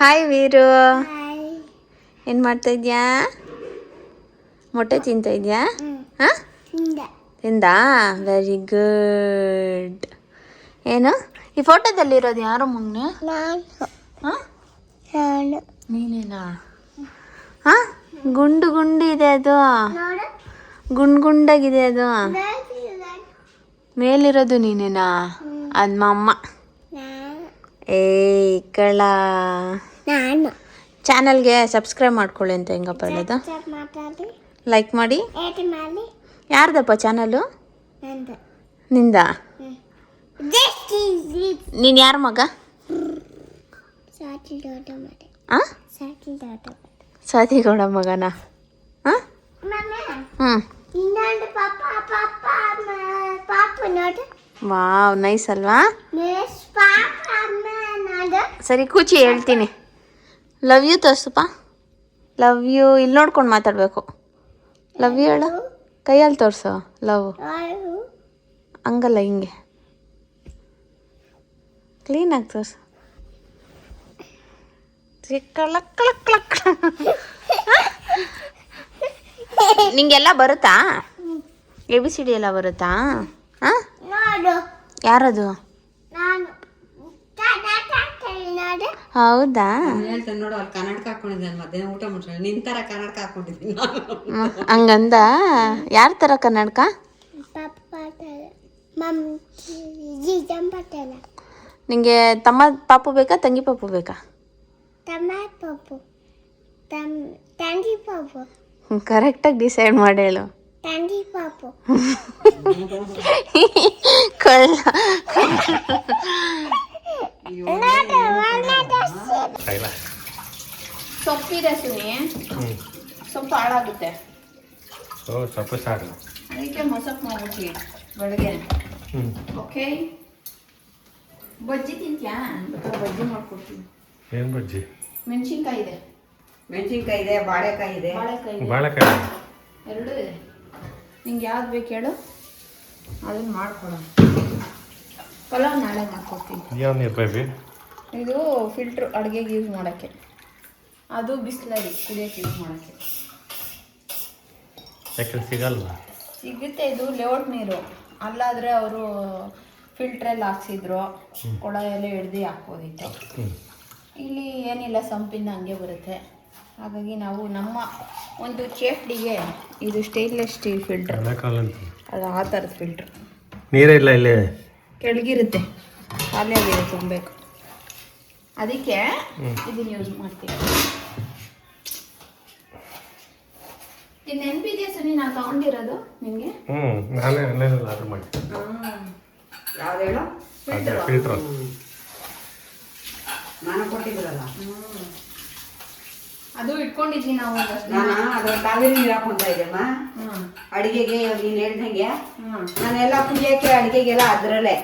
Hi Veeru ಏನು ಮಾಡ್ತಾ ಇದೆಯಾ? ಮೊಟ್ಟೆ ತಿಂತಾ ಇದೆಯಾ? ಹಾಂ? ತಿಂದಾ. ವೆರಿ ಗುಡ್ ಏನು? ಈ ಫೋಟೋದಲ್ಲಿರೋದು ಯಾರು ಮಗ್ನೆ ಹಾಂ? ನೀನೇನಾ? ಹಾಂ? ಗುಂಡು ಗುಂಡು ಇದೆ ಅದು. ಗುಂಡು ಗುಂಡಾಗಿದೆ ಅದು. ಮೇಲಿರೋದು. ನೀನೇನಾ? ಅದು ಮಮ್ಮ ಏಯ್ ಕಳ ನಾನು. ಚಾನಲ್ಗೆ ಸಬ್ಸ್ಕ್ರೈಬ್ ಮಾಡ್ಕೊಳ್ಳಿ ಅಂತ ಹೆಂಗಪ್ಪ ಹೇಳೋದು? ಲೈಕ್ ಮಾಡಿ. ಯಾರ್ದಪ್ಪ ಚಾನಲು ನಿಂದ. ನೀನ್ ಯಾರ ಮಗ? ಸ್ವಾತಿಗೌಡ ಮಗನ? ಹಾಂ ಹ್ಞೂ ವಾವ್ ನೈಸ್ ಅಲ್ವಾ? ಸರಿ ಕೂಚಿ ಹೇಳ್ತೀನಿ. ಲವ್ ಯು ತೋರ್ಸಪ್ಪ. ಲವ್ ಯು ಇಲ್ಲಿ ನೋಡ್ಕೊಂಡು ಮಾತಾಡಬೇಕು. ಲವ್ ಯು ಹೇಳು. ಕೈಯಲ್ಲಿ ತೋರಿಸು ಲವ್ ಹಂಗಲ್ಲ ಹಿಂಗೆ. ಕ್ಲೀನಾಗಿ ತೋರಿಸು. ನಿಂಗೆಲ್ಲ ಬರುತ್ತಾ? ಎ ಬಿ ಸಿ ಡಿ ಎಲ್ಲ ಬರುತ್ತಾ? ಯಾರದು? ಹೌದಾ? ಹೇಳ್ತಾನೆ ನೋಡು ಅಲ್ಲಿ ಕನ್ನಡಕ ಹಾಕೊಂಡಿದ್ದಾನೆ ಮಧ್ಯಾಹ್ನ ಊಟ ಮಾಡ್ತಾನೆ ನಿನ್ ತರ ಕನ್ನಡಕ ಹಾಕೊಂಡಿದ್ದೀನಿ ಹಂಗಂದ? ಯಾರ ತರ ಕನ್ನಡಕ? ನಿಂಗೆ ತಮ್ಮ ಪಾಪು ಬೇಕಾ ತಂಗಿ ಪಾಪು ಬೇಕಾ? ತಮ್ಮ ಪಾಪು ತಂಗಿ ಪಾಪು. ಕರೆಕ್ಟಾಗಿ ಡಿಸೈಡ್ ಮಾಡಿ ಹೇಳು. ಒಳ್ಳೆದ ಸೊಪ್ಪಿದೆ ಸುನಿ ಸೊಪ್ಪು ಹಾಳಾಗುತ್ತೆ ಸೊಪ್ಪು ಸಾರು ಅದಕ್ಕೆ ಮೊಸಪ್ಪು ಮಾಡ್ಬಿಟ್ಟಿ ಬೆಳಗ್ಗೆ ಓಕೆ ಬಜ್ಜಿ ತಿಂತ್ಯಾ ಬಜ್ಜಿ ಮಾಡ್ಕೊಡ್ತೀನಿ ಏನು ಬಜ್ಜಿ ಮೆಣಸಿನ್ಕಾಯಿ ಇದೆ ಮೆಣಸಿನ್ಕಾಯಿ ಇದೆ ಬಾಳೆಕಾಯಿ ಇದೆ ಬಾಳೆಕಾಯಿ ಬಾಳೆಕಾಯಿ ಎರಡೂ ಇದೆ ನಿಂಗೆ ಯಾವ್ದು ಬೇಕು ಹೇಳು. ಅದನ್ನು ಮಾಡ್ಕೊಡೋಣ ಪಲಾವ್ ನಾಳೆ ಮಾಡ್ಕೊಡ್ತೀನಿ. ಯಾವ ನೀರು ಬೇಬಿ ಇದು ಫಿಲ್ಟ್ರ್ ಅಡುಗೆಗೆ ಯೂಸ್ ಮಾಡೋಕ್ಕೆ. ಅದು ಬಿಸ್ಲರಿ ಕುಡಿಯೋಕ್ಕೆ ಯೂಸ್ ಮಾಡೋಕ್ಕೆ. ಯಾಕೆ ಸಿಗಲ್ವಾ? ಸಿಗುತ್ತೆ ಇದು ಲೇಔಟ್ ನೀರು. ಅಲ್ಲಾದರೆ ಅವರು ಫಿಲ್ಟ್ರಲ್ಲಿ ಹಾಕ್ಸಿದ್ರು. ಕೊಳ ಎಲ್ಲ ಹಿಡ್ದು ಹಾಕ್ಬೋದಿತ್ತು. ಇಲ್ಲಿ ಏನಿಲ್ಲ ಸಂಪಿಂದ ಹಂಗೆ ಬರುತ್ತೆ. ಹಾಗಾಗಿ ನಾವು ನಮ್ಮ ಒಂದು ಚೇಫ್ಡಿಗೆ ಇದು ಸ್ಟೇನ್ಲೆಸ್ ಸ್ಟೀಲ್ ಫಿಲ್ಟರ್ ಅದು ಆ ಥರದ ಫಿಲ್ಟ್ರ್ ನೀರೇ ಇಲ್ಲ ಇಲ್ಲಿ? ಕೆಳಗಿರುತ್ತೆ. ಖಾಲಿಯಾಗಿದೆ ತುಂಬಬೇಕು. ಅದಕ್ಕೆ ಇದನ್ನ ಯೂಸ್ ಮಾಡ್ತೀವಿ ಇದು ನೆನಪಿದೆಯಾ ಸರಿ ನಾನು ತಗೊಂಡಿರೋದು ನಿಮಗೆ? ಹ್ಞೂ ನಾನೇ ಆನ್ಲೈನಲ್ಲಿ ಆರ್ಡರ್ ಮಾಡಿ. ಯಾವ್ದು ಹೇಳೋ? ಫಿಲ್ಟರ್ ಫಿಲ್ಟರ್ ನಾನು ಕೊಟ್ಟಿದ್ರಲ್ಲ. ಅದು ಇಟ್ಕೊಂಡಿದ್ವಿ ನಾವು ನಾನು ಅದ್ರ ಕಾವೇರಿ ನೀರು ಹಾಕೊಂತ ಇದ್ದೆಮ್ಮ ಹ್ಞೂ ಅಡಿಗೆಗೆ ಇವಾಗ ನೀನು ಹೇಳ್ದಂಗೆ? ಹ್ಞೂ ನಾನೆಲ್ಲ ಕುಡಿಯೋಕ್ಕೆ ಅಡಿಗೆಗೆಲ್ಲ ಅದ್ರಲ್ಲೇ.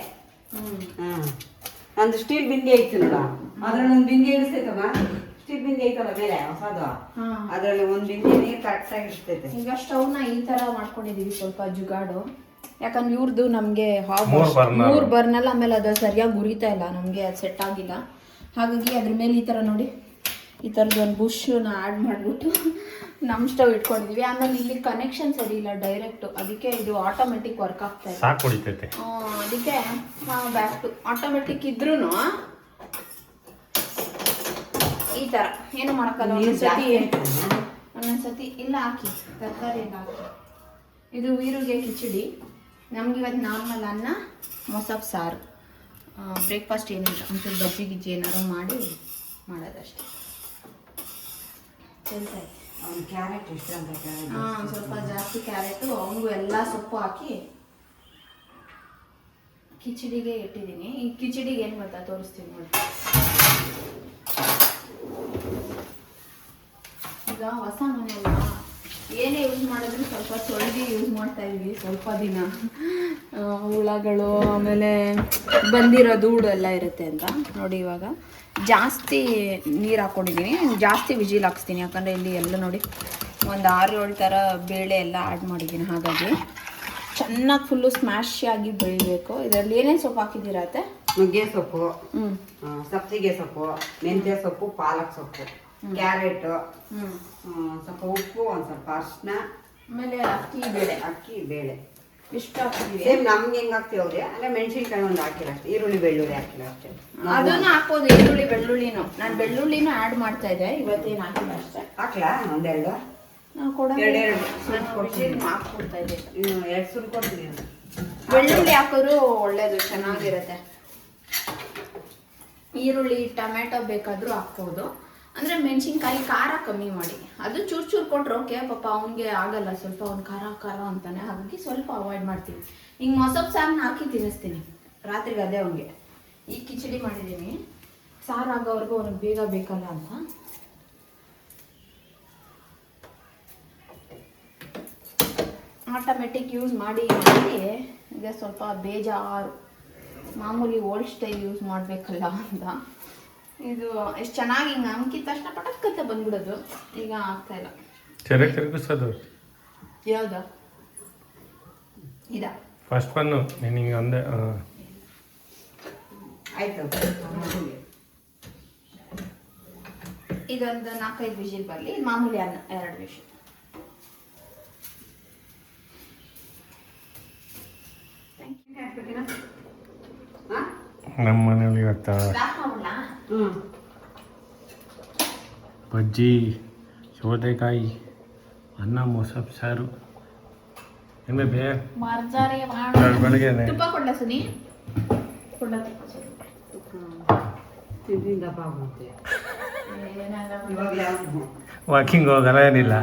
ಹ್ಞೂ ಹ್ಮ್ ನಂದು ಸ್ಟೀಲ್ ಬಿಂದಿ ಐತಿ ನೋಡ ಅದ್ರಲ್ಲಿ ಒಂದು ಬಿಂದಿ ಇಡಿಸ್ತೈತಮ್ಮ ಸ್ಟೀಲ್ ಬಿಂದಿ ಐತಲ್ಲ ಮೇಲೆ ಹೊಸದು? ಹಾಂ ಅದ್ರಲ್ಲಿ ಒಂದು ಬಿಂದಿ ನೀರು ಕರೆಕ್ಟಾಗಿ ಇಡ್ತೈತೆ ಈಗ ಸ್ಟವ್ನ ಈ ಥರ ಮಾಡ್ಕೊಂಡಿದ್ದೀವಿ ಸ್ವಲ್ಪ ಜುಗಾಡು. ಯಾಕಂದ್ರೆ ಇವ್ರದ್ದು ನಮಗೆ. ಮೂರು ಬರ್ನಲ್ಲ. ಆಮೇಲೆ ಅದು ಸರಿಯಾಗಿ ಉರಿತಾ ಇಲ್ಲ ನಮಗೆ ಅದು ಸೆಟ್ ಆಗಿಲ್ಲ. ಹಾಗಾಗಿ ಅದ್ರ ಮೇಲೆ ಈ ಥರ ನೋಡಿ. ಈ ಥರದ್ದು ಒಂದು ಬುಷ್ನ ಆ್ಯಡ್ ಮಾಡಿಬಿಟ್ಟು ನಮ್ಮ ಸ್ಟವ್ ಇಟ್ಕೊಂಡಿದ್ವಿ. ಆಮೇಲೆ ಇಲ್ಲಿ ಕನೆಕ್ಷನ್ ಸರಿ ಇಲ್ಲ ಡೈರೆಕ್ಟು ಅದಕ್ಕೆ ಇದು ಆಟೋಮೆಟಿಕ್ ವರ್ಕ್ ಆಗ್ತಾ ಇದೆ. ಸಾಕು ಹೊಡಿತೈತೆ. ಅದಕ್ಕೆ ಬ್ಯಾಕ್ ಟು ಆಟೋಮೆಟಿಕ್ ಇದ್ರೂ ಈ ಥರ ಏನು ಮಾಡೋಕ್ಕಲ್ಲ ಒಂದೊಂದ್ಸತಿ ಒಂದೊಂದ್ಸತಿ ಇಲ್ಲ ಹಾಕಿ. ತರಕಾರಿ ಎಲ್ಲ ಹಾಕಿ. ಇದು ವೀರುಗೆ ಕಿಚಡಿ. ನಮ್ಗೆ ಇವತ್ತು ನಾರ್ಮಲ್ ಅನ್ನ ಮೊಸಪ್ ಸಾರು. ಬ್ರೇಕ್ಫಾಸ್ಟ್ ಏನಿಲ್ಲ. ಅಂತ ಬಜ್ಜಿ ಗಿಜ್ಜಿ ಏನಾದ್ರು ಮಾಡಿ ಮಾಡೋದಷ್ಟೇ. ಅವ್ನು ಕ್ಯಾರೆಟ್ ಇಷ್ಟ ಅಂತ ಕ್ಯಾರೆಟ್ ಹಾಂ ಸ್ವಲ್ಪ ಜಾಸ್ತಿ ಕ್ಯಾರೆಟು ಅವನಿಗೂ ಎಲ್ಲ ಸೊಪ್ಪು ಹಾಕಿ ಕಿಚಡಿಗೆ ಇಟ್ಟಿದ್ದೀನಿ. ಈ ಕಿಚಡಿಗೆ ಏನು ಗೊತ್ತಾ? ತೋರಿಸ್ತೀನಿ ನೋಡಿ. ಈಗ ಹೊಸ ಮನೆಯಲ್ಲ ಏನೇ ಯೂಸ್ ಮಾಡಿದ್ರು ಸ್ವಲ್ಪ ತೊಳೆದು ಯೂಸ್ ಮಾಡ್ತಾ ಇದ್ವಿ ಸ್ವಲ್ಪ ದಿನ. ಹುಳಗಳು ಆಮೇಲೆ ಬಂದಿರೋ ಧೂಳು ಎಲ್ಲ ಇರುತ್ತೆ ಅಂತ ನೋಡಿ ಇವಾಗ. ಜಾಸ್ತಿ ನೀರು ಹಾಕ್ಕೊಂಡಿದ್ದೀನಿ ಜಾಸ್ತಿ ವಿಜಿಲ್ ಹಾಕ್ಸ್ತೀನಿ. ಯಾಕಂದರೆ ಇಲ್ಲಿ ಎಲ್ಲ ನೋಡಿ ಒಂದು ಆರು ಏಳು ಥರ ಬೇಳೆ ಎಲ್ಲ ಆ್ಯಡ್ ಮಾಡಿದ್ದೀನಿ ಹಾಗಾಗಿ. ಚೆನ್ನಾಗಿ ಫುಲ್ಲು ಸ್ಮ್ಯಾಶ್ ಆಗಿ ಬೆಳಿಬೇಕು. ಇದರಲ್ಲಿ ಏನೇನು ಸೊಪ್ಪು ಹಾಕಿದ್ದೀರತ್ತೆ ನುಗ್ಗೆ ಸೊಪ್ಪು ಹ್ಞೂ ಸಬ್ಸಿಗೆ ಸೊಪ್ಪು ಮೆಂತ್ಯ ಸೊಪ್ಪು ಪಾಲಕ್ ಸೊಪ್ಪು. ಕ್ಯಾರೆಟ್ ಸ್ವಲ್ಪ ಉಪ್ಪು ಒಂದು ಸ್ವಲ್ಪ ಅರ್ಶನ ಆಮೇಲೆ ಅಕ್ಕಿ ಬೇಳೆ. ಅಕ್ಕಿ ಬೇಳೆ. ಇಷ್ಟು ಹಾಕ್ತೀವಿ ಸೇಮ್ ನಮ್ಗೆ ಹೆಂಗ್ ಹಾಕ್ತೀವ್ರಿ ಅಲ್ಲ ಮೆಣಸಿನ್ಕಾಯಿ ಒಂದು ಹಾಕಿಲ್ಲ ಅಷ್ಟೇ ಈರುಳ್ಳಿ ಬೆಳ್ಳುಳ್ಳಿ ಹಾಕಿಲ್ಲ ಅಷ್ಟೇ. ಅದನ್ನ ಹಾಕೋದು ಈರುಳ್ಳಿ ಬೆಳ್ಳುಳ್ಳಿನೂ. ನಾನು ಬೆಳ್ಳುಳ್ಳಿನೂ ಆ್ಯಡ್ ಮಾಡ್ತಾ ಇದ್ದೆ ಇವತ್ತೇನು ಹಾಕಿಲ್ಲ ಅಷ್ಟೇ. ಹಾಕ್ಲಾ? ಒಂದೆರಡು? ಎರಡೆರಡು. ಹಾಕ್ಕೊಡ್ತಾ ಇದ್ದೆ. ಎರಡು ಕೊಡ್ತೀನಿ. ಬೆಳ್ಳುಳ್ಳಿ ಹಾಕೋರು ಒಳ್ಳೇದು ಚೆನ್ನಾಗಿರುತ್ತೆ. ಈರುಳ್ಳಿ ಟೊಮೆಟೊ ಬೇಕಾದ್ರೂ ಹಾಕ್ಬೋದು. ಅಂದ್ರೆ ಮೆಣಸಿನ್ಕಾಯಿ ಖಾರ ಕಮ್ಮಿ ಮಾಡಿ. ಅದು ಚೂರು ಚೂರು ಕೊಟ್ರು ಓಕೆ ಪಾಪ ಅವನಿಗೆ ಆಗಲ್ಲ, ಸ್ವಲ್ಪ ಅವ್ನು ಖಾರ ಖಾರ ಅಂತಾನೆ. ಹಾಗಾಗಿ ಸ್ವಲ್ಪ ಅವಾಯ್ಡ್ ಮಾಡ್ತೀನಿ. ಹಿಂಗೆ ಮೊಸಪ್ ಸಾರನ್ನ ಹಾಕಿ ತಿನ್ನಿಸ್ತೀನಿ. ರಾತ್ರಿಗೆ ಅದೇ ಅವನಿಗೆ. ಈ ಕಿಚಡಿ ಮಾಡಿದ್ದೀನಿ ಸಾರು ಆಗೋವರೆಗೂ ಅವ್ನಿಗೆ ಬೇಗ ಬೇಕಲ್ಲ ಅಂತ. ಆಟೋಮೆಟಿಕ್ ಯೂಸ್ ಮಾಡಿ ಮಾಡಿ ಈಗ ಸ್ವಲ್ಪ ಬೇಜಾರು. ಮಾಮೂಲಿ ಓಲ್ಡ್ ಸ್ಟೈಲ್ ಯೂಸ್ ಮಾಡಬೇಕಲ್ಲ ಅಂತ. ಇದು ಎಷ್ಟು ಚೆನ್ನಾಗಿ ಹಿಂಗೆ ಅಂಕಿದ ತಕ್ಷಣ ಪಟಕ್ಕತ್ತೆ ಬಂದ್ಬಿಡೋದು. ಈಗ ಆಗ್ತಾ ಇಲ್ಲ. ಚೆರೆ ತಿರುಗಿಸೋದು ಯಾವ್ದು? ಇದ? ಫಸ್ಟ್ ಒನ್ನು ನೀನು ಹಿಂಗೆ ಅಂದೆ. ಆಯ್ತು. ಇದೊಂದು ನಾಲ್ಕೈದು ವಿಷಲ್ ಬರಲಿ. ಮಾಮೂಲಿ ಅನ್ನ ಎರಡು ವಿಷಲ್ ಹಾ ನಮ್ಮ ಮನೆಯಲ್ಲಿ ಇವತ್ತು ಬಜ್ಜಿ ಸೌತೆಕಾಯಿ ಅನ್ನ ಮೊಸಪ್ ಸಾರು. ಏನು ಬೇ. ವಾಕಿಂಗ್ ಹೋಗಲ್ಲ ಏನಿಲ್ಲ?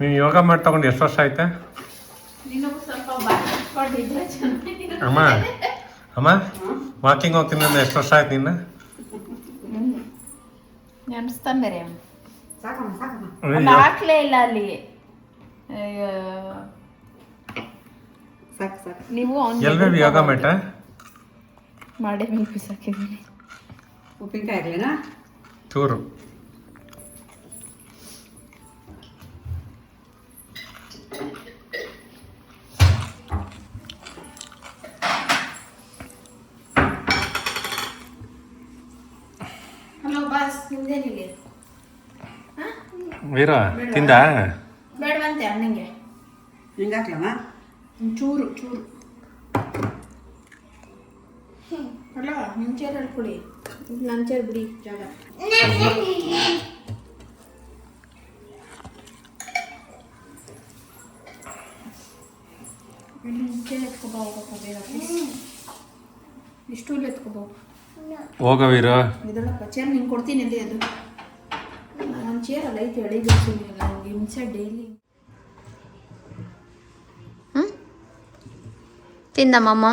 ನೀನು ಯೋಗ ಮಾಡಿ ತಗೊಂಡು ಎಷ್ಟು ವರ್ಷ ಆಯ್ತಾ? ಅಮ್ಮ. ಅಮ್ಮ ವಾಕಿಂಗ್ ಹೋಗ್ತೀನಿ ಅಂದ್ರೆ ಎಷ್ಟು ವರ್ಷ ಆಯ್ತು ನಿನ್ನ? ನೆನ್ಸ್ತಾನೆ ಬೇರೆ. ಹಾಕ್ಲೇ ಇಲ್ಲ ಅಲ್ಲಿ. ನೀವು ಎಲ್ ಬೇಬಿ ಯೋಗ ಮ್ಯಾಟ? ಮಾಡಿ ಉಪ್ಪಿನಕಾಯಿ ಆಗ್ಲೇನಾ? ಚೂರು. ನಿಮ್ದೇನಿಲ್ಲ ವೀರ ತಿಂದ? ಬೇಡವಂತೆ ಅಣ್ಣಂಗೆ. ಹಿಂಗಾಕ್ಲಮ್ಮ? ಚೂರು ಚೂರು. ಅಲ್ಲ ನಿಮ್ಮ ಚೇರ್ ಹೇಳ್ಕೊಡಿ ನನ್ನ ಚೇರ್ ಬಿಡಿ ಜಾಗ. ಚೇರ್ ಎತ್ಕೊಬಾ ಹೋಗಪ್ಪ ಬೇಗ. ಇಷ್ಟು ಎತ್ಕೊಬಾ ಹೋಗ ಇದೊಳಪ್ಪ ಚೇರ್ ನಿಂಗೆ ಕೊಡ್ತೀನಿ ಅಲ್ಲಿ ಅದು. ನಾನು ಚೇರ್ ಅಲ್ಲ ಹೇಳಿ ಬಿಡ್ತೀನಿ ನನಗೆ ಹಿಂಸೆ ಡೈಲಿ ತಿಂದ ಮಮ್ಮ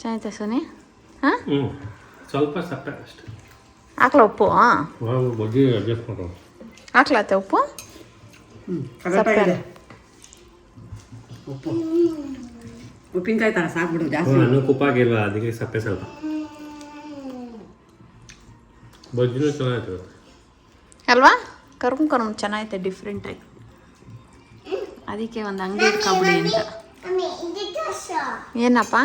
ಚೆನ್ನಾಯ್ತಾ ಸೋನಿ? ಹಾಂ? ಸ್ವಲ್ಪ ಸಪ್ಪೆ ಅಷ್ಟೆ. ಹಾಕ್ಲ ಉಪ್ಪು? ಬಗ್ಗೆ ಅಡ್ಜಸ್ಟ್ ಮಾಡೋ. ಹಾಕ್ಲತ್ತೆ ಉಪ್ಪು? ಸಪ್ಪೆ. ಉಪ್ಪು ಉಪ್ಪಿನಕಾಯಿ ಥರ ಸಾಕ್ಬಿಡು ಜಾಸ್ತಿ. ನಾನು ಕುಪ್ಪಾಗಿಲ್ಲ ಅದಕ್ಕೆ ಸಪ್ಪೆ ಸ್ವಲ್ಪ ಬಜ್ಜಿನೂ ಚೆನ್ನಾಗಿತ್ತು ಅಲ್ವಾ? ಕರ್ಮ್ ಕರ್ಮ್ ಚೆನ್ನಾಗೈತೆ ಡಿಫ್ರೆಂಟ್ ಆಗಿ. ಅದಕ್ಕೆ ಒಂದು ಅಂಗಡಿ ಇಟ್ಕೊಬಿಡಿ ಅಂತ. ಏನಪ್ಪ?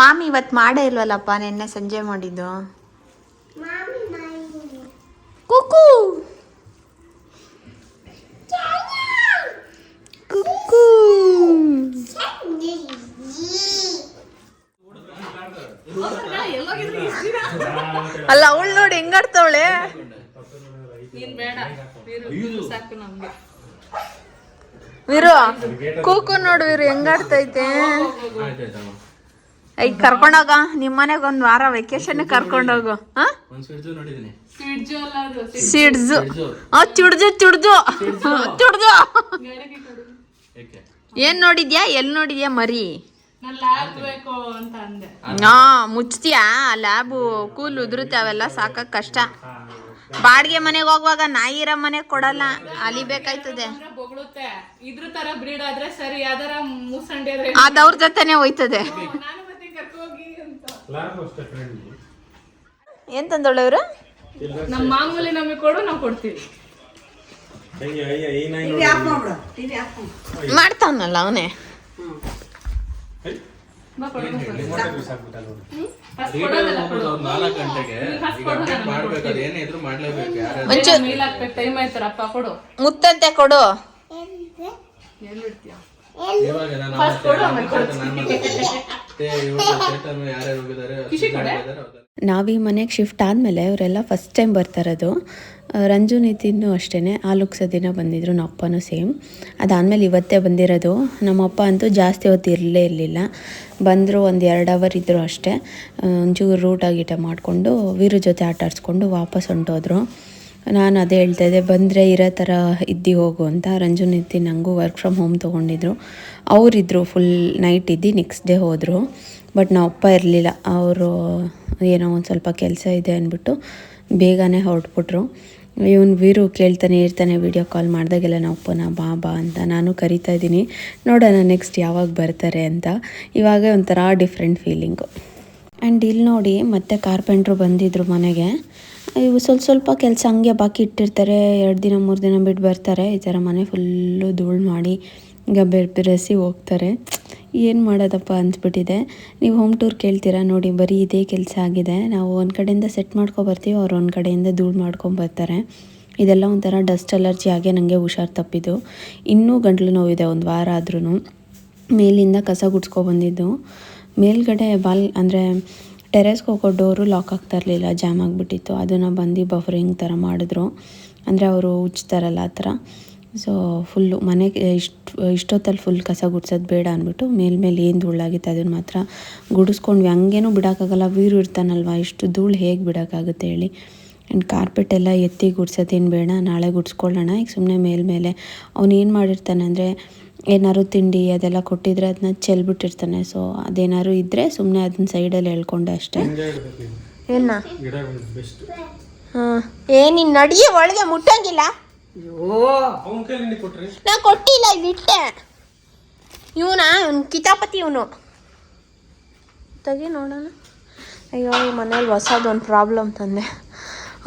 ಮಾಮಿ ಇವತ್ತು ಮಾಡೇ ಇಲ್ವಲ್ಲಪ್ಪ ನಿನ್ನೆ ಸಂಜೆ ಮಾಡಿದ್ದು ಮಾಮಿ ಮಾಡಿದ್ರು ಕುಕು ಕುಕು ಅಲ್ಲ ಅವಳು ನೋಡಿ ಹೆಂಗಾಡ್ತಾವಳೆ ವೀರು ಕೂಕು ನೋಡು ವೀರು ಹೆಂಗಾಡ್ತೈತೆ ಐ ಕರ್ಕೊಂಡೋಗ ನಿಮ್ಮ ಮನೆಗೆ ಒಂದು ವಾರ ವೆಕೇಶನ್ ಕರ್ಕೊಂಡೋಗು ಸಿಡ್ಜು. ಚುಡ್ಜು ಚುಡ್ಜು. ಚುಡ್ಜು. ಏನ್ ನೋಡಿದ್ಯಾ, ಎಲ್ ನೋಡಿದ್ಯಾ ಮರಿ? ಹಾ ಮುಚ್ತೀಯಾ? ಲ್ಯಾಬು ಕೂಲ್ ಉದುರುತ್ತೆ, ಅವೆಲ್ಲ ಸಾಕಕ್ ಕಷ್ಟ. ಬಾಡಿಗೆ ಮನೆಗೆ ಹೋಗುವಾಗ ನಾಯಿ ಮನೆ ಕೊಡಲ್ಲ, ಅಲಿಬೇಕಾಯ್ತದೆ. ಬೊಗಳುತ್ತೆ ಇದ್ರ ತರ ಬ್ರೀಡ್ ಆದ್ರೆ ಸರಿ ಯಾವ್ದಾರ ಮೂಸಂಡಿ ಆದ್ರೆ ಅದವ್ರ ಜೊತೆನೆ ಹೋಯ್ತದೆ. ನಾನು ಮತ್ತೆ ಕರ್ಕೋಗಿ ಅಂತ. ಏನ್ ತಂದೋಳು ಇವ್ರು? ನಮ್ಮ ಮಾಮೂಲಿ ನಮಗೆ ಕೊಡು ನಾವು ಕೊಡ್ತೀವಿ. ಟಿವಿ ಆಫ್ ಮಾಡ್ಬಿಡು ಟಿವಿ ಆಫ್ ಮಾಡು. ಮಾಡ್ತಾವನಲ್ಲ ಅವನೇ. ಬಾ ಕೊಡು, ಬಾ ಕೊಡು. First Read ಕೊಡೋದಲ್ಲ, ಹೋಗ್ಬಿಡು ಅವ್ರು ನಾಲ್ಕು ಗಂಟೆಗೆ first ಈಗ ಕೊಡು, update ನಾನು ಮಾಡ್ಬೇಕು ಅದೇನೇ ಇದ್ರು ಮಾಡ್ಲೇಬೇಕು. ಯಾರು ಬೇಗ meal ಹಾಕ್ಬೇಕು ಟೈಮ್ ಆಯ್ತಾರಪ್ಪ ಕೊಡು. ಮುತ್ತಂತೆ ಕೊಡು. ನಾವು ಈ ಮನೆಗೆ ಶಿಫ್ಟ್ ಆದಮೇಲೆ ಇವರೆಲ್ಲ ಫಸ್ಟ್ ಟೈಮ್ ಬರ್ತಾರದು. ರಂಜು ನಿತಿನ್ನು ಅಷ್ಟೇ ಆಲುಕ್ಸ ದಿನ ಬಂದಿದ್ರು ನಮ್ಮ ಅಪ್ಪನೂ ಸೇಮ್ ಅದಾದಮೇಲೆ ಇವತ್ತೇ ಬಂದಿರೋದು. ನಮ್ಮ ಅಪ್ಪ ಅಂತೂ ಜಾಸ್ತಿ ಹೊತ್ತು ಇರಲೇ ಇರಲಿಲ್ಲ. ಬಂದರು ಒಂದು ಎರಡು ಅವರ್ ಇದ್ದರು ಅಷ್ಟೇ. ಆ, ಒಂಚೂರು ರೂಟ ಗೀಟ ಮಾಡಿಕೊಂಡು ವೀರು ಜೊತೆ ಆಟ ಆಡಿಸ್ಕೊಂಡು ವಾಪಸ್ ಹೊಂಟೋದ್ರು. ನಾನು ಅದೇ ಹೇಳ್ತಾ ಇದ್ದೆ, ಬಂದರೆ ಇರೋ ಥರ ಇದ್ದು ಹೋಗು ಅಂತ. ರಂಜು ಇದ್ದು ನನಗೂ ವರ್ಕ್ ಫ್ರಮ್ ಹೋಮ್ ತೊಗೊಂಡಿದ್ರು. ಅವರಿದ್ದರು ಫುಲ್ ನೈಟ್ ಇದ್ದು ನೆಕ್ಸ್ಟ್ ಡೇ ಹೋದರು. ಬಟ್ ನಾವು ಅಪ್ಪ ಇರಲಿಲ್ಲ. ಅವರು ಏನೋ ಒಂದು ಸ್ವಲ್ಪ ಕೆಲಸ ಇದೆ ಅಂದ್ಬಿಟ್ಟು ಬೇಗನೆ ಹೊರಟ್ಬಿಟ್ರು. ಇವನು ವೀರು ಕೇಳ್ತಾನೆ ಇರ್ತಾನೆ ವಿಡಿಯೋ ಕಾಲ್ ಮಾಡಿದಾಗೆಲ್ಲ ನಾವು ಅಪ್ಪನ ಬಾ ಬಾ ಅಂತ ನಾನು ಕರಿತಾ ಇದ್ದೀನಿ. ನೋಡೋಣ ನೆಕ್ಸ್ಟ್ ಯಾವಾಗ ಬರ್ತಾರೆ ಅಂತ. ಇವಾಗ ಒಂಥರ ಡಿಫ್ರೆಂಟ್ ಫೀಲಿಂಗು ಆ್ಯಂಡ್ ಇಲ್ಲಿ ನೋಡಿ, ಮತ್ತೆ ಕಾರ್ಪೆಂಟ್ರು ಬಂದಿದ್ರು ಮನೆಗೆ. ಇವು ಸ್ವಲ್ಪ ಸ್ವಲ್ಪ ಕೆಲಸ ಹಂಗೆ ಬಾಕಿ ಇಟ್ಟಿರ್ತಾರೆ. ಎರಡು ದಿನ, ಮೂರು ದಿನ ಬಿಟ್ಟು ಬರ್ತಾರೆ. ಈ ಥರ ಮನೆ ಫುಲ್ಲು ಧೂಳು ಮಾಡಿ ಈಗ ಬೆರೆಸಿ ಹೋಗ್ತಾರೆ. ಏನು ಮಾಡೋದಪ್ಪ ಅಂದ್ಬಿಟ್ಟಿದೆ ನೀವು ಹೋಮ್ ಟೂರ್ ಕೇಳ್ತೀರಾ? ನೋಡಿ, ಬರೀ ಇದೇ ಕೆಲಸ ಆಗಿದೆ. ನಾವು ಒಂದು ಕಡೆಯಿಂದ ಸೆಟ್ ಮಾಡ್ಕೊಬರ್ತೀವಿ ಅವ್ರು ಒಂದು ಕಡೆಯಿಂದ ಧೂಳು ಮಾಡ್ಕೊಂಬರ್ತಾರೆ ಇದೆಲ್ಲ ಒಂಥರ ಡಸ್ಟ್ ಅಲರ್ಜಿ ಹಾಗೆ ನನಗೆ ಹುಷಾರು ತಪ್ಪಿದ್ದು. ಇನ್ನೂ ಗಂಟ್ಲು ನೋವಿದೆ, ಒಂದು ವಾರ ಆದ್ರೂ ಮೇಲಿಂದ ಕಸ ಗುಡ್ಸ್ಕೊಬಂದಿದ್ದು ಮೇಲ್ಗಡೆ ಬಾಲ್ ಅಂದರೆ ಟೆರೆಸ್ಗೆ ಹೋಗೋ ಡೋರು ಲಾಕ್ ಆಗ್ತಾ ಇರಲಿಲ್ಲ, ಜಾಮ್ ಆಗಿಬಿಟ್ಟಿತ್ತು. ಅದನ್ನು ಬಂದು ಬಫರಿಂಗ್ ಥರ ಮಾಡಿದ್ರು. ಅಂದರೆ ಅವರು ಉಚ್ಚುತ್ತಾರಲ್ಲ ಆ ಥರ. ಸೊ ಫುಲ್ಲು ಮನೆಗೆ ಇಷ್ಟು, ಇಷ್ಟೊತ್ತಲ್ಲಿ ಫುಲ್ ಕಸ ಗುಡ್ಸೋದು ಬೇಡ ಅಂದ್ಬಿಟ್ಟು ಮೇಲ್ಮೇಲೆ ಏನು ಧೂಳಾಗಿತ್ತು ಅದನ್ನು ಮಾತ್ರ ಗುಡಿಸ್ಕೊಂಡ್ವಿ. ಹಂಗೇನೂ ಬಿಡೋಕ್ಕಾಗಲ್ಲ, ವೀರು ಇರ್ತಾನಲ್ವ, ಇಷ್ಟು ಧೂಳು ಹೇಗೆ ಬಿಡೋಕ್ಕಾಗುತ್ತೆ ಹೇಳಿ. ಆ್ಯಂಡ್ ಕಾರ್ಪೆಟ್ ಎಲ್ಲ ಎತ್ತಿ ಗುಡ್ಸೋದೇನು ಬೇಡ, ನಾಳೆ ಗುಡ್ಸ್ಕೊಳ್ಳೋಣ. ಈಗ ಸುಮ್ಮನೆ ಮೇಲ್ಮೇಲೆ ಅವ್ನು ಏನು ಮಾಡಿರ್ತಾನೆ ಅಂದರೆ ಏನಾದ್ರು ತಿಂಡಿ ಅದೆಲ್ಲ ಕೊಟ್ಟಿದ್ರೆ ಅದನ್ನ ಚೆಲ್ಬಿಟ್ಟಿರ್ತಾನೆ. ಸೊ ಅದೇನಾದ್ರು ಇದ್ದರೆ ಸುಮ್ಮನೆ ಅದನ್ನ ಸೈಡಲ್ಲಿ ಹೇಳ್ಕೊಂಡೆ ಅಷ್ಟೇ. ಏನ? ಹಾಂ. ಏ ನೀನು ನಡಿಯೇ ಒಳಗೆ ಮುಟ್ಟಂಗಿಲ್ಲ. ನಾ ಕೊಟ್ಟಿಲ್ಲ ಇಲ್ಲಿಟ್ಟೆ ಇವನ? ಇವ್ನು ಕಿತಾಪತಿ ಇವನು. ತೆಗಿ ನೋಡೋಣ. ಅಯ್ಯೋ ಈ ಮನೇಲಿ ಹೊಸದೊಂದು ಪ್ರಾಬ್ಲಮ್ ತಂದೆ.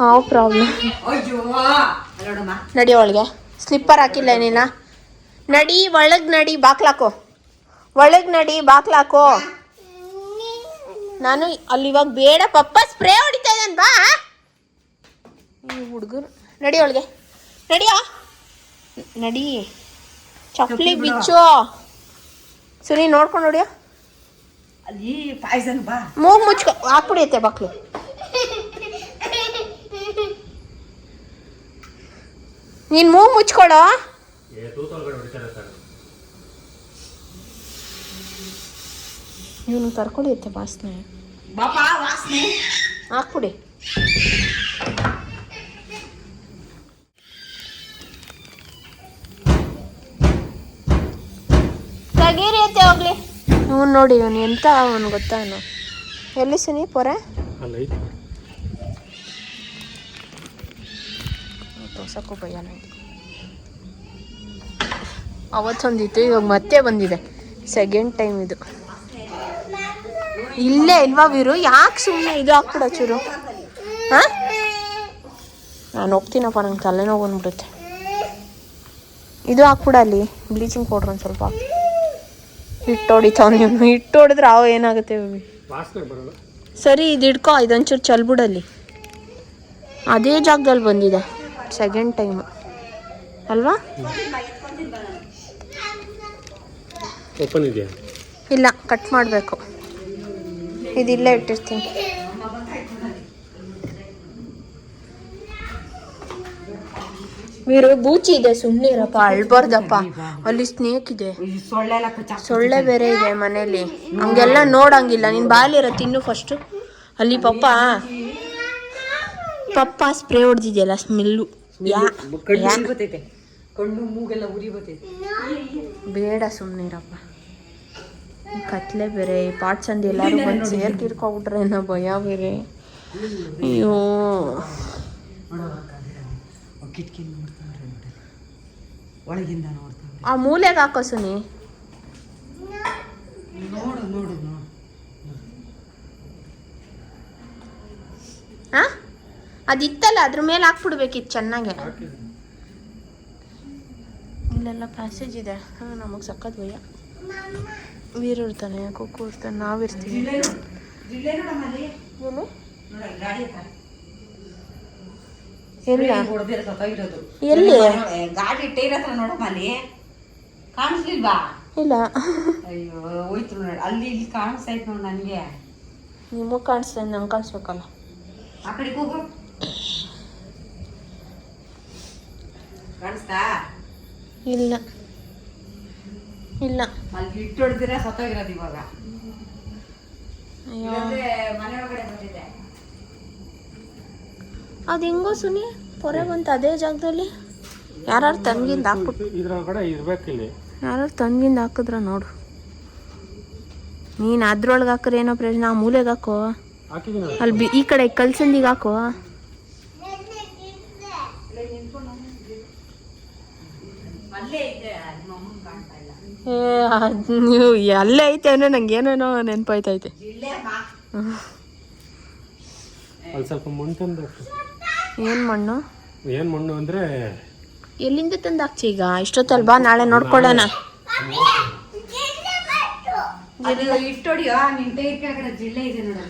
ಆ ಪ್ರಾಬ್ಲಮ್ ಅಯ್ಯೋ ನೋಡಮ್ಮ ನಡಿ ಒಳಗೆ. ಸ್ಲಿಪ್ಪರ್ ಹಾಕಿಲ್ಲ ಏನಿಲ್ಲ ನಡಿ ಒಳಗ್ ನಡಿ ಬಾಕ್ಲಾಕೋ ಒಳಗ್ ನಡಿ ಬಾಕ್ಲಾಕೋ ನಾನು ಅಲ್ಲಿ ಇವಾಗ ಬೇಡ ಪಪ್ಪ ಸ್ಪ್ರೇ ಹೊಡಿತಾ ಇದ್ದಾನೆ ಬಾ. ಹುಡುಗರು. ನಡಿ ಒಳಗೆ. ನಡಿಯ? ನಡಿ. ಚಪ್ಪಲಿ ಬಿಚ್ಚು. ಸುನಿ ನೋಡ್ಕೊಂಡು ನೋಡಿಯೋ ಅಲ್ಲಿ ಪಾಯ್ಸನ್ ಬಾ. ಮೂಗು ಮುಚ್ಕೊ. ಹಾಕ್ಬಿಡಿಯತ್ತೆ ಬಾಕ್ಲು. ನೀನು ಮೂಗು ಮುಚ್ಕೊಳ್ಳೋ ಇವನು ಕರ್ಕೊಳ್ಳಿಯತ್ತೆ ವಾಸನೆ. ಬಾಪಾ ವಾಸನೆ. ಹಾಕ್ಬಿಡಿ. ತಗೀರಿ ಐತೆ ಹೋಗ್ಲಿ. ಇವನು ನೋಡಿ ಇವನು ಎಂತ ಅವನು ಗೊತ್ತಾ ಅವನು? ಎಲ್ಲಿ ಸುನಿ ಪೊರೆ? ತೋರ್ಸಕ್ಕೂ ಭಯ ನನಗೆ ಅವತ್ತೊಂದಿತ್ತು, ಇವಾಗ ಮತ್ತೆ ಬಂದಿದೆ. ಸೆಕೆಂಡ್ ಟೈಮ್ ಇದು. ಇಲ್ಲೇ ಇಲ್ವಾ ವೀರು? ಯಾಕೆ ಸುಮ್ಮನೆ ಇದು ಹಾಕ್ಬಿಡ ಚೂರು? ಹಾ? ನಾನು ಹೋಗ್ತೀನಪ್ಪ ನಂಗೆ ತಲೆನೋವು ಬಂದ್ಬಿಡುತ್ತೆ ಇದು ಹಾಕ್ಬಿಡ ಅಲ್ಲಿ ಬ್ಲೀಚಿಂಗ್ ಪೌಡ್ರ್ ಒಂದು ಸ್ವಲ್ಪ ಹಿಟ್ಟು ಹೊಡಿತಾವ ನೀವು ಹಿಟ್ಟು ಹೊಡೆದ್ರೆ ಅವು ಏನಾಗುತ್ತೆ? ಸರಿ, ಇದು ಹಿಡ್ಕೊ, ಇದೊಂಚೂರು ಚಲ್ಬಿಡಲ್ಲಿ ಅದೇ ಜಾಗದಲ್ಲಿ ಬಂದಿದೆ ಸೆಕೆಂಡ್ ಟೈಮ್ ಅಲ್ವಾ? ಓಪನ್ ಇದೆಯಾ? ಇಲ್ಲ ಕಟ್ ಮಾಡಬೇಕು. ಇದಿಲ್ಲ ಇಟ್ಟಿರ್ತೀನಿ. ವೀರು ಬೂಚಿ ಇದೆ ಸುಮ್ಮನೆ ಇರಪ್ಪ ಅಳ್ಬಾರ್ದಪ್ಪ. ಅಲ್ಲಿ ಸ್ನೇಕ್ ಇದೆ. ಸೊಳ್ಳೆ ಎಲ್ಲ ಕಚ್ಚ ಸೊಳ್ಳೆ ಬೇರೆ ಇದೆ ಮನೇಲಿ. ಹಂಗೆಲ್ಲ ನೋಡಂಗಿಲ್ಲ. ನೀನು ಬಾಲಿರ ತಿನ್ನು ಫಸ್ಟು ಅಲ್ಲಿ ಪಪ್ಪ ಪಪ್ಪ ಸ್ಪ್ರೇ ಹೊಡೆದಿದೆಯಲ್ಲ ಸ್ಮೆಲ್ಲು ಯಾ ಕಣ್ಣು ಕತ್ಲೆ ಬೇರೆ ಈ ಪಾಟ್ಸ್ ಅಂದು ಎಲ್ಲರೂ ಬಂದು ಸೇರ್ಕಿರ್ಕೊಬಿಟ್ರೆ ಏನೋ ಭಯ ಬೇರೆ. ಅಯ್ಯೋ. ಒಳಗಿಂದ ಆ ಮೂಲೆಗೆ ಹಾಕೋ ಸುನಿ. ನೋಡು ನೋಡು ನೋಡು ಹಾ ಅದಿತ್ತಲ್ಲ ಅದ್ರ ಮೇಲೆ ಹಾಕ್ಬಿಡ್ಬೇಕಿತ್ತು ಚೆನ್ನಾಗೆ. ಇಲ್ಲೆಲ್ಲ ಪ್ಯಾಸೇಜ್ ಇದೆ. ಹಾಂ ನಮಗೆ ಸಖತ್ ಭಯ. ವೀರು ಇರ್ತಾನೆ ಕುಕ್ಕು ಇರ್ತಾನೆ ನಾವಿರ್ತೀವಿ. ಎಲ್ಲ? ಗಾಡಿ ಟೈರ್ ಹತ್ರ ನೋಡಮ್ಮಲ್ಲಿ ಕಾಣಿಸ್ಲಿಲ್ವಾ? ಇಲ್ಲ. ಅಯ್ಯೋ ಹೋಯ್ತು ನೋಡಿ. ಅಲ್ಲಿ ಇಲ್ಲಿ ಕಾಣಿಸ್ತಾ ಇತ್ತು ನೋಡಿ ನನಗೆ. ನಿಮಗೆ ಕಾಣಿಸ್ತದೆ ನಂಗೆ ಕಾಣಿಸ್ಬೇಕಲ್ಲ. ಆ ಹೋಗು. ಕಾಣಿಸ್ತಾ? ಇಲ್ಲ. ಇಲ್ಲ. ಅಲ್ಲಿ ಹೊಡೆದಿರ ಸತ್ತೋಗಿರೋದು ಇವಾಗ. ಇಲ್ಲಾಂದ್ರೆ ಮನೆ ಒಳಗಡೆ ಬಂದಿದೆ. ಅದು ಹೆಂಗೋ ಸುನಿ ಪೊರೆ ಬಂತು ಅದೇ ಜಾಗದಲ್ಲಿ. ಯಾರು ತಂಗಿಂದ ಹಾಕ್ಬಿಟ್ಟು ಇದ್ರೊಳಗಡೆ ಇರ್ಬೇಕಿಲ್ಲಿ ಯಾರು ತಂಗಿಂದ ಹಾಕಿದ್ರ ನೋಡು. ನೀನು ಅದ್ರೊಳಗೆ ಹಾಕ್ರೆ ಏನೋ ಪ್ರಯೋಜನ ಆ ಮೂಲೆಗೆ ಹಾಕೋ. ಅಲ್ಲಿ ಬಿ ಈ ಕಡೆ ಕಲ್ಸಂದಿಗೆ ಹಾಕೋ ಅಲ್ಲೇ ಇದ್ದೆ ನಿಮ್ಮ ಅಮ್ಮನ್ ಕಾಣ್ತಾ ಇಲ್ಲ ಏ ನೀವು ಅಲ್ಲೇ ಐತೆ ಅಂದ್ರೆ ನಂಗೆ ಏನೇನೋ ನೆನಪಾಯ್ತೈತೆ. ಅಲ್ಲಿ ಸ್ವಲ್ಪ ಮಣ್ಣು ತಂದು ಏನು ಮಣ್ಣು? ಏನು ಮಣ್ಣು ಅಂದರೆ ಎಲ್ಲಿಂದ ತಂದಾಕ್ತಿ ಈಗ? ಇಷ್ಟೊತ್ತಲ್ವಾ? ನಾಳೆ ನೋಡ್ಕೊಳ್ಳೋಣ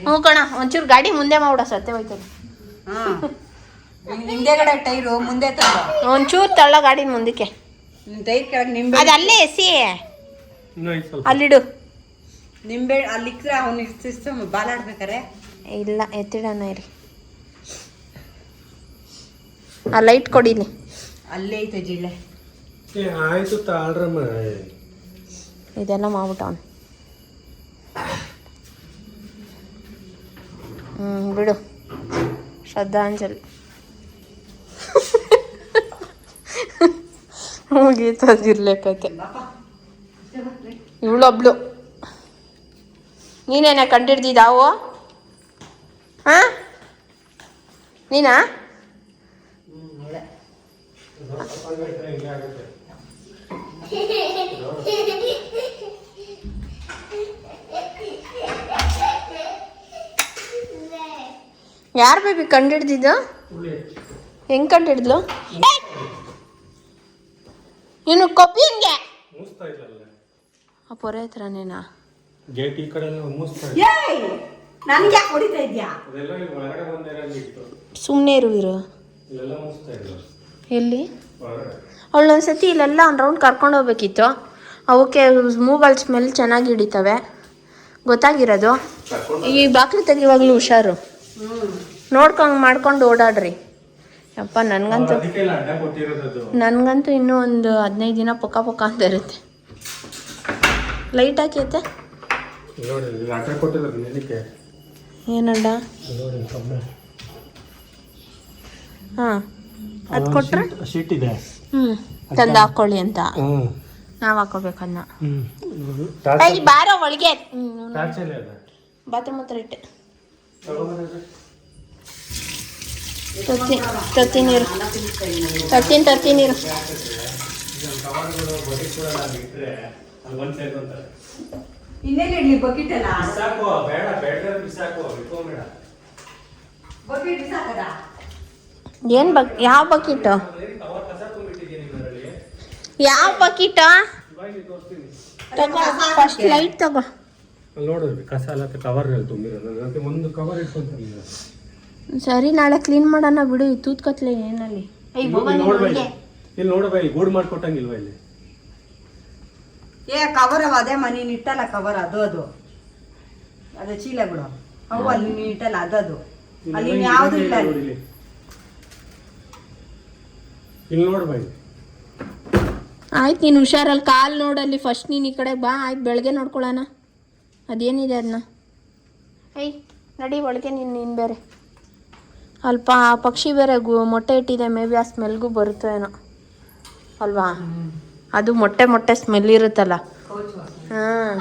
ಹ್ಞೂ ಕಣ ಒಂಚೂರು ಗಾಡಿ ಮುಂದೆ ಮಾಡ ಸತ್ಯ ಹೋಯ್ತದೆ. ಹಿಂದೆಗಡೆ ಟೈರು ಮುಂದೆ ತಂದು ಒಂಚೂರು ತಳ್ಳ ಗಾಡಿ ಮುಂದಕ್ಕೆ. ಟೈರ್ ಕೆಳಗೆ ನಿಂಬೆ ಅದು ಅಲ್ಲೇ ಎಸಿ ಅಲ್ಲಿಡು. ನಿಂಬೆ ಅಲ್ಲಿ ಇಕ್ರೆ ಅವ್ನಿಗೆ ಸಿಸ್ಟಮ್ ಬಾಲಾಡ್ಬೇಕಾರೆ ಇಲ್ಲ ಎತ್ತಿಡೋಣ ಇರಿ. ಆ ಲೈಟ್ ಕೊಡಿಲಿ. ಅಲ್ಲೇ ಐತೆ ಜಿಲ್ಲೆ. ಏ ಆಯಿತು ತಾಳ್ರಮ್ಮ ಇದೆಲ್ಲ ಮಾಡ್ಬಿಟ್ಟ ಅವನು. ಹ್ಞೂ ಬಿಡು. ಶ್ರದ್ಧಾಂಜಲಿ. ಮುಗೀತದಿರ್ಲೇಕೈತೆ ಇವಳೊಬ್ಳು ನೀನೇನ ಕಂಡಿಡ್ದಿದ್ದಾವು? ಹಾಂ? ನೀನಾ? ಯಾರು ಬೇಬಿ ಕಂಡಿಡ್ದಿದ್ದು? ಹೆಂಗ್ ಕಂಡಿಡ್ದ್ಲು? ನೀನು ಕೊಪ್ಪಿ ಹಂಗೆ. ಮೂಸ್ತಾ ಇಲ್ಲಲ್ಲ ಆ ಪೊರೆ ಹತ್ರನೇನಾ ಗೇಟ್ ಈ ಕಡೆ ಏಯ್! ನನ್ಗೆ ಯಾಕೆ ಹೊಡಿತಾ ಇದ್ಯಾ? ಅದೆಲ್ಲ ಇತ್ತು. ಸುಮ್ಮನೆ ಇಲ್ಲೆಲ್ಲ ಮೂಸ್ತಾ ಇದ್ರು. ಎಲ್ಲಿ? ಅವಳೊಂದ್ಸತಿ ಇಲ್ಲೆಲ್ಲ ಒಂದು ರೌಂಡ್ ಕರ್ಕೊಂಡು ಹೋಗ್ಬೇಕಿತ್ತು. ಅವಕ್ಕೆ ಮೂಗಲ್ ಸ್ಮೆಲ್ ಚೆನ್ನಾಗಿ ಹಿಡಿತವೆ. ಗೊತ್ತಾಗಿರೋದು? ಈ ಬಾಕ್ಲು ತೆಗಿವಾಗ್ಲೂ ಹುಷಾರು. ನೋಡ್ಕೊಂಡ್ ಮಾಡ್ಕೊಂಡು ಓಡಾಡ್ರಿ. ಯಪ್ಪ ನನಗಂತೂ ನನ್ಗಂತೂ ಇನ್ನೂ ಒಂದು ಹದಿನೈದು ದಿನ ಪೊಕ್ಕ ಪೊಕ್ಕ ಅಂತ ಇರುತ್ತೆ. ಲೈಟ್ ಹಾಕೈತೆ? ನೋಡಿ ಇಲ್ಲಿ ಅಡ್ಡ ಕೊಟ್ಟಿರೋದು ನೆನಕ್ಕೆ ಏನಣ್ಣ ನೋಡಿ ಕಮ್ಮಿ ಹಾಂ ಅದು ಕೊಟ್ರೆ? ಶೀಟ್ ಇದೆ. ಹ್ಞೂ ತಂದು ಹಾಕ್ಕೊಳ್ಳಿ ಅಂತ. ನಾವ್ ನಾವು ಹಾಕೋಬೇಕನ್ನ ಬಾರ ಒಳಗೆ. ಬಾತ್ರೂಮ್ ಹತ್ರ ಇಟ್ಟೆ. ತತ್ತಿ ತತ್ತಿ ನೀರು ತತ್ತಿನ ತತ್ತಿ ನೀರು ಇಡ್ಲಿ? ಬಕೆಟ್ ಅಲ್ಲ? ಬಿಸಾಕು ಬೇಡ ಬೇಡ ಬಿಸಾಕು ಇಟ್ಕೊಂಬೇಡ ಬಕೆಟ್ ಬಿಸಾಕದ? ಏನು ಬಕ್ ಯಾವ ಬಕೆಟ್? ಯಾವ ಬಕೆಟ್? ತಗೋ ಫಸ್ಟ್ ಲೈಟ್ ತಗೋ. ಅಲ್ಲಿ ನೋಡಿದ್ವಿ ಕಸ ಎಲ್ಲ ಕವರ್ ಅಲ್ಲಿ ತುಂಬಿರೋದು. ಒಂದು ಕವರ್ ಇಟ್ಕೊಂತೀನಿ. ಸರಿ ನಾಳೆ ಕ್ಲೀನ್ ಮಾಡೋಣ ಬಿಡು ಈ ತೂತ್ಕತ್ಲೆ ಏನಲ್ಲಿ. ಇಲ್ಲಿ ನೋಡಬಾ ಇಲ್ಲಿ. ಗೂಡ್ ಮಾಡ್ಕೊಟ್ಟಂಗಿಲ್ವಾ ಇಲ್ಲಿ? ಏ ಕವರ್ ಅವ ಅದೇ ಮನೆ ನೀನ್ ಇಟ್ಟಲ್ಲ ಕವರ್ ಅದು. ಅದು ಅದೇ ಬಿಡು. ಅವು ಅಲ್ಲಿ ನೀನ್ ಇಟ್ಟಲ್ಲ ಅದು. ಅಲ್ಲಿ ಇಲ್ಲಿ ಯಾವ್ದು ಇಲ್ಲಿ ಇಲ್ಲ ನೋಡಿ ಇಲ್ಲಿ. ಇಲ್ಲಿ ನೋಡ್ಬಾ ಇಲ್ಲಿ. ಆಯ್ತು ನೀನು ಹುಷಾರಲ್ಲಿ ಕಾಲು ನೋಡಲ್ಲಿ ಫಸ್ಟ್ ನೀನು ಈ ಕಡೆ ಬಾ ಆಯ್ತು ಬೆಳಗ್ಗೆ ನೋಡ್ಕೊಳ್ಳೋಣ ಅದೇನಿದೆ ಅದನ್ನ ಐ ನಡಿ ಒಳಗೆ ನೀನು ನೀನು ಬೇರೆ. ಅಲ್ಪ ಆ ಪಕ್ಷಿ ಬೇರೆ ಗು ಮೊಟ್ಟೆ ಇಟ್ಟಿದೆ ಮೇ ಬಿ ಆ ಸ್ಮೆಲ್ಗೂ ಬರುತ್ತೋ ಏನೋ. ಅಲ್ವಾ? ಅದು ಮೊಟ್ಟೆ ಮೊಟ್ಟೆ ಸ್ಮೆಲ್ ಇರುತ್ತಲ್ಲ. ಹಾಂ.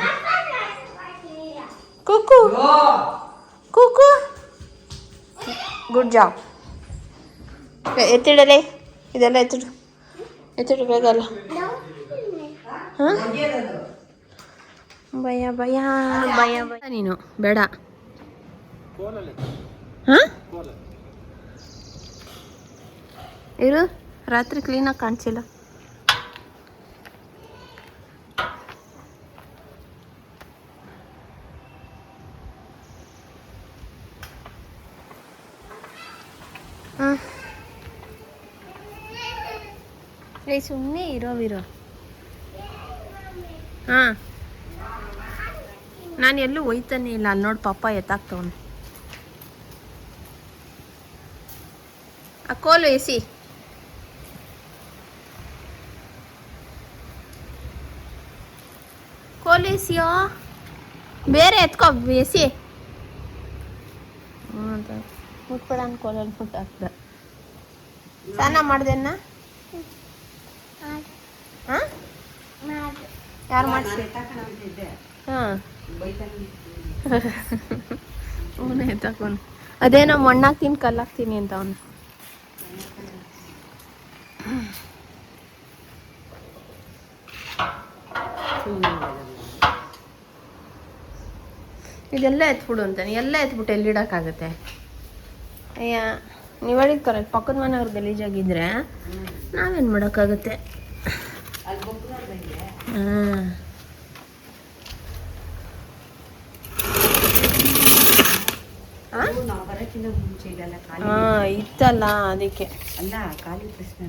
ಕುಕ್ಕು. ಕುಕ್ಕು. ಗುಡ್ ಜಾಬ್ ಎತ್ತಿಡಲೇ? ಇದೆಲ್ಲ ಎತ್ತಿಡು. ಎತ್ತಿಡು ಬೇಗಲ್ಲ ಹಾಂ? ಭಯ ಭಯ ಭಯ ಭಯ. ನೀನು ಬೇಡ. ಹಾಂ? ಇರು. ರಾತ್ರಿ ಕ್ಲೀನಾಗಿ ಕಾಣಿಸಿಲ್ಲ. ಏ ಸುಮ್ಮನೆ ಇರೋವಿರೋ ಹಾಂ. ನಾನು ಎಲ್ಲೂ ಒಯ್ತಾನೆ ಇಲ್ಲ. ಅಲ್ಲಿ ನೋಡಿ ಪಾಪ ಎತ್ತಾಕ್ತವನು. ಆ, ಕೋಲು ಸಿ ಎಸಿಯೋ ಬೇರೆ ಎತ್ಕೋ ಎಸಿ ಮುಟ್ಬೇಡ ಮುಟ್ಬೇಡ ಅನ್ಕೋಲಲ್ಲಿ ಮುಟ್ಟಾಕ್ದ ಸ್ನಾನ ಮಾಡ್ದೇನ ಹಾಂ? ಯಾರು ಮಾಡಿಸಿ? ಹಾಂ. ಅವನೇ ಎತ್ತಾಕೋನು ಅದೇನೋ ಮಣ್ಣಾಕ್ತೀನಿ ಕಲ್ಲಾಕ್ತೀನಿ ಅಂತ ಅವನು. ಇದೆಲ್ಲ ಎತ್ಬಿಡು ಅಂತಾನೆ. ಎಲ್ಲ ಎತ್ಬಿಟ್ಟು ಎಲ್ಲಿಡೋಕ್ಕಾಗತ್ತೆ ಅಯ್ಯ ನೀವು ಹೇಳಿದ ಕರೆಕ್ಟ್ ಪಕ್ಕದ ಮನೆಯವ್ರು ಗಲೀಜಾಗಿದ್ರೆ ನಾವೇನು ಮಾಡೋಕ್ಕಾಗತ್ತೆ? ಹಾಂ. ಹಾಂ ಇತ್ತಲ್ಲ ಅದಕ್ಕೆ. ಅಲ್ಲ ಖಾಲಿ ಪ್ರಶ್ನೆ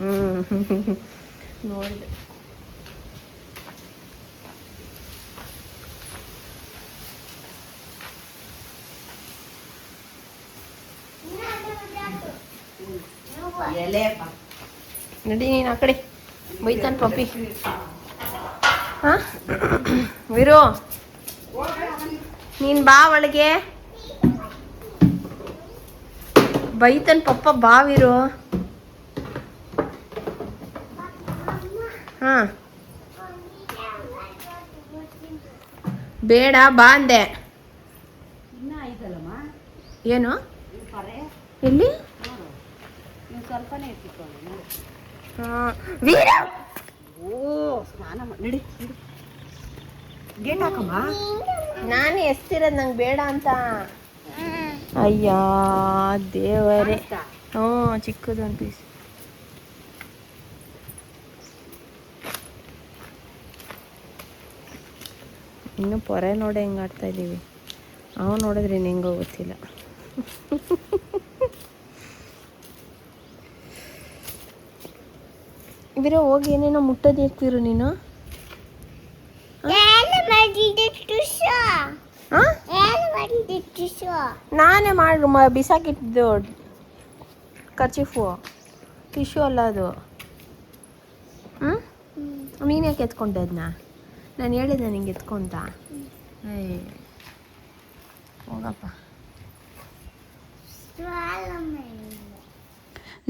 ಹ್ಞೂ ನೋಡಿದೆ. ನಡಿ ನೀನು ಆ ಕಡೆ. ಬೈತಾನೆ ಪಪ್ಪಿ ಹಾ? ವಿರು ನೀನು ಬಾ ಒಳಗೆ. ಬೈತಾನೆ ಪಪ್ಪ ಬಾ ವಿರು. ಹಾ. ಬೇಡ ಬಾ ಅಂದೆ. ಏನು? ಎಲ್ಲಿ? ನಾನು ಎಸ್ತಿರೋದು ನಂಗೆ ಬೇಡ ಅಂತ. ಅಯ್ಯ ದೇವರೇ. ಹ್ಞೂ ಚಿಕ್ಕದು ಒಂದು ಪೀಸ್ ಇನ್ನು ಪೊರೆ ನೋಡಿ ಹೆಂಗೆ ಆಡ್ತಾ ಇದ್ದೀವಿ ಅವ ನೋಡಿದ್ರೆ ಇನ್ನು ಹೆಂಗೋ ಗೊತ್ತಿಲ್ಲ. ಇವರ ಹೋಗಿ ಏನೇನೋ ಮುಟ್ಟೋದು ಇರ್ತೀರು ನೀನು? ನಾನೇ ಮಾಡಿ ಬಿಸಾಕಿಟ್ಟಿದ್ದು ಕರ್ಚಿಫು. ಟಿಶ್ಯೂ ಅಲ್ಲ ಅದು. ಹ್ಞೂ ನೀನು ಯಾಕೆ ಎತ್ಕೊಂಡೆ ಅದನ್ನ ನಾನು ಹೇಳಿದ್ದೆ ನಿಂಗೆ ಎತ್ಕೊಂತ. ಹೋಗಪ್ಪ.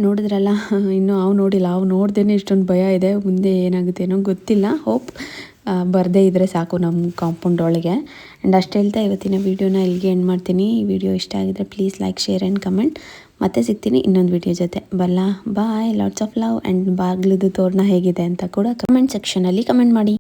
ನೋಡಿದ್ರಲ್ಲ ಇನ್ನು ಅವು ನೋಡಿಲ್ಲ ಅವು ನೋಡ್ದೇನೆ ಇಷ್ಟೊಂದು ಭಯ ಇದೆ ಮುಂದೆ ಏನಾಗುತ್ತೆ ಏನೋ ಗೊತ್ತಿಲ್ಲ ಹೋಪ್ ಬರದೇ ಇದ್ದರೆ ಸಾಕು ನಮ್ಮ ಕಾಂಪೌಂಡ್ ಒಳಗೆ. ಆ್ಯಂಡ್ ಅಷ್ಟು ಹೇಳ್ತಾ ಇವತ್ತಿನ ವೀಡಿಯೋನ ಇಲ್ಲಿಗೆ ಎಂಡ್ ಮಾಡ್ತೀನಿ. ಈ ವಿಡಿಯೋ ಇಷ್ಟ ಆಗಿದ್ರೆ please like share and comment ಮತ್ತೆ ಸಿಗ್ತೀನಿ ಇನ್ನೊಂದು ವಿಡಿಯೋ ಜೊತೆ. ಬಲ್ಲ bye lots of love and ಬಾಗ್ಲದು ತೋರಣ ಹೇಗಿದೆ ಅಂತ ಕೂಡ ಕಮೆಂಟ್ ಸೆಕ್ಷನಲ್ಲಿ ಕಮೆಂಟ್ ಮಾಡಿ.